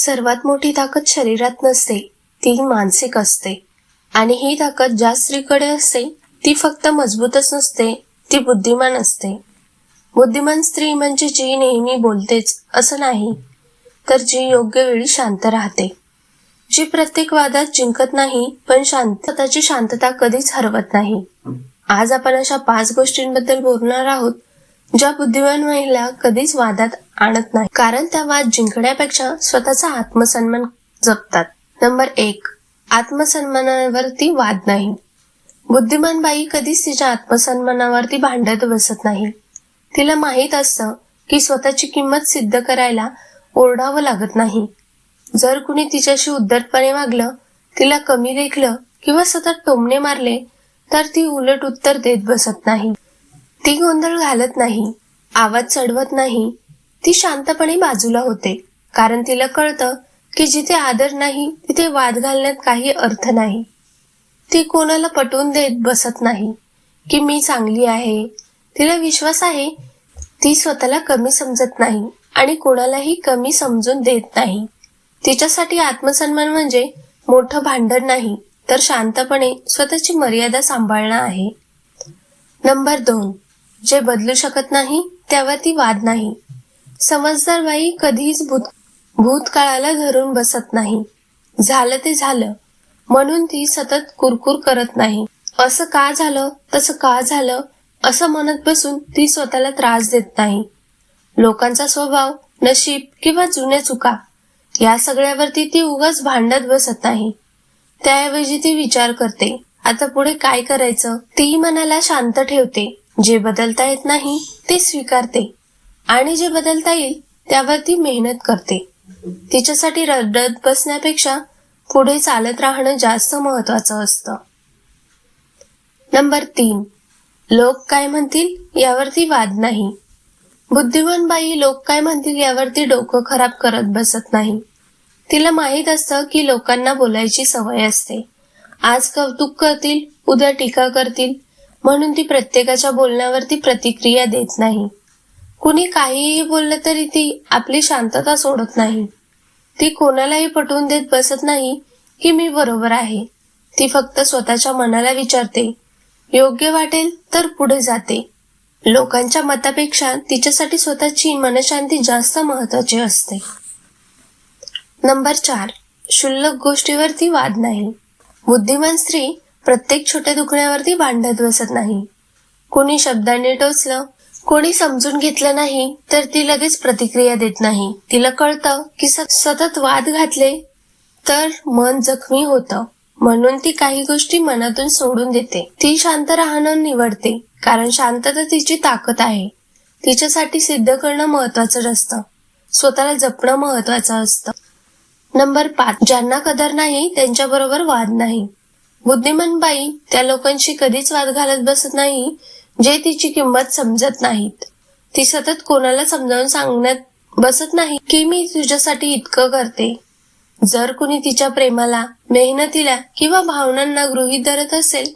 सर्वात मोठी ताकद शरीरात नसते ती मानसिक असते. आणि ही ताकद ज्या स्त्रीकडे असते ती फक्त मजबूतच नसते ती बुद्धिमान असते. बुद्धिमान स्त्री म्हणजे जी नेहमी बोलतेच असं नाही तर जी योग्य वेळी शांत राहते. जी प्रत्येक वादात जिंकत नाही पण शांत स्वतःची शांतता कधीच हरवत नाही. आज आपण अशा पाच गोष्टींबद्दल बोलणार आहोत ज्या बुद्धिमान महिला कधीच वादात आणत नाही. कारण त्या वाद जिंकण्यापेक्षा स्वतःचा आत्मसन्मान जपतात. नंबर एक आत्मसन्मानावरती वाद नाही. बुद्धिमान बाई कधीच तिच्या आत्मसन्मानावरती भांडत बसत नाही. तिला माहीत असतं की स्वतःची किंमत सिद्ध करायला ओरडावं लागत नाही. जर कुणी तिच्याशी उद्धटपणे वागलं तिला कमी लेखलं किंवा सतत टोमणे मारले तर ती उलट उत्तर देत बसत नाही. ती गोंधळ घालत नाही. आवाज चढवत नाही. ती शांतपणे बाजूला होते. कारण तिला कळतं की जिथे आदर नाही तिथे वाद घालण्यात काही अर्थ नाही. ती कोणाला पटवून देत बसत नाही. की मी चांगली आहे. तिला विश्वास आहे ती स्वतःला कमी समजत नाही आणि कोणालाही कमी समजून देत नाही. तिच्यासाठी आत्मसन्मान म्हणजे मोठं भांडण नाही तर शांतपणे स्वतःची मर्यादा सांभाळणं आहे. नंबर दोन. जे बदलू शकत नाही त्यावर ती वाद नाही. समजदार बाई कधीच भूत भूतकाळाला धरून बसत नाही. झालं ते झालं. म्हणून ती सतत कुरकुर करत नाही. असं का झालं? तसं का झालं? असं म्हणत बसून ती स्वतःला त्रास देत नाही. लोकांचा स्वभाव नशीब किंवा जुन्या चुका या सगळ्यावरती ती उगाच भांडत बसत नाही. त्याऐवजी ती विचार करते आता पुढे काय करायचं? ती मनाला शांत ठेवते. जे बदलता येत नाही ते स्वीकारते. आणि जे बदलता येईल त्यावर ती मेहनत करते. तिच्यासाठी रडत बसण्यापेक्षा पुढे चालत राहणं जास्त महत्वाचं असतं. नंबर तीन. लोक काय म्हणतील यावरती वाद नाही. बुद्धिमान बाई लोक काय म्हणतील यावरती डोकं खराब करत बसत नाही. तिला माहीत असतं की लोकांना बोलायची सवय असते. आज कौतुक करतील उद्या टीका करतील म्हणून ती प्रत्येकाच्या बोलण्यावरती प्रतिक्रिया देत नाही. कुणी काहीही बोललं तरी ती आपली शांतता सोडत नाही. ती कोणालाही पटवून देत बसत नाही की मी बरोबर आहे. ती फक्त स्वतःच्या मनाला विचारते. योग्य वाटेल तर पुढे जाते. लोकांच्या मतापेक्षा तिच्यासाठी स्वतःची मनशांती जास्त महत्वाची असते. नंबर चार. क्षुल्लक गोष्टीवरती वाद नाही. बुद्धिमान स्त्री प्रत्येक छोट्या दुखण्यावरती भांडत बसत नाही. कोणी शब्दाने टोचलं कोणी समजून घेतलं नाही तर ती लगेच प्रतिक्रिया देत नाही. तिला कळतं की सतत वाद घातले तर मन जखमी होतं. म्हणून ती काही गोष्टी मनातून सोडून देते. ती शांत राहणं निवडते कारण शांतता तिची ताकद आहे. तिच्यासाठी सिद्ध करणं महत्वाचं असतं. स्वतःला जपणं महत्वाचं असतं. नंबर पाच. ज्यांना कदर नाही त्यांच्याबरोबर वाद नाही. बुद्धिमान बाई त्या लोकांशी कधीच वाद घालत बसत नाही जे तिची किंमत समजत नाहीत ती सतत कोणाला समजावून सांगण्यात बसत नाही की मी तुझ्यासाठी इतकं करते. जर कुणी तिच्या प्रेमाला मेहनतीला किंवा भावनांना गृहीत धरत असेल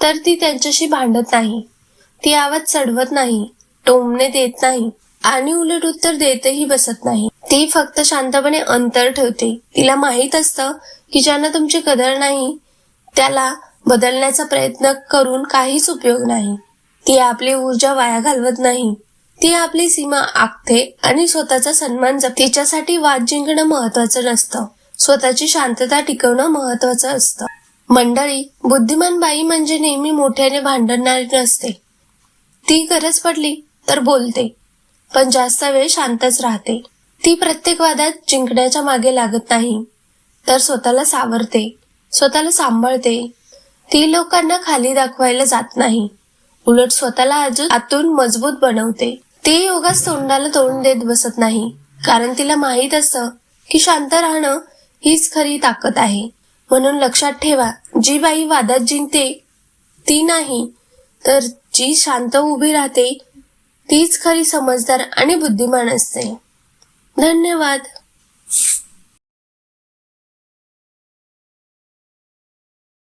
तर ती त्यांच्याशी भांडत नाही. ती आवाज चढवत नाही टोमणे देत नाही आणि उलट उत्तर देतही बसत नाही. ती फक्त शांतपणे अंतर ठेवते. तिला माहीत असतं की ज्यांना तुमची कदर नाही त्याला बदलण्याचा प्रयत्न करून काहीच उपयोग नाही. ती आपली ऊर्जा वाया घालवत नाही. ती आपली सीमा आखते आणि स्वतःचा सन्मान जप तिच्यासाठी वाद जिंकणं महत्वाचं नसतं. स्वतःची शांतता टिकवणं महत्वाचं असतं. मंडळी बुद्धिमान बाई म्हणजे नेहमी मोठ्याने भांडणारी नसते. ती गरज पडली तर बोलते पण जास्त वेळ शांतच राहते. ती प्रत्येक वादात जिंकण्याच्या मागे लागत नाही तर स्वतःला सावरते स्वतःला सांभाळते. ती लोकांना खाली दाखवायला जात नाही. उलट स्वतःला अजून आतून मजबूत बनवते. ती योगाच तोंडाला तोंड देत बसत नाही. कारण तिला माहीत असतं की शांत राहणं हीच खरी ताकद आहे. म्हणून लक्षात ठेवा जी बाई वादात जिंकते ती नाही. तर जी शांत उभी राहते तीच खरी समजदार आणि बुद्धिमान असते. धन्यवाद.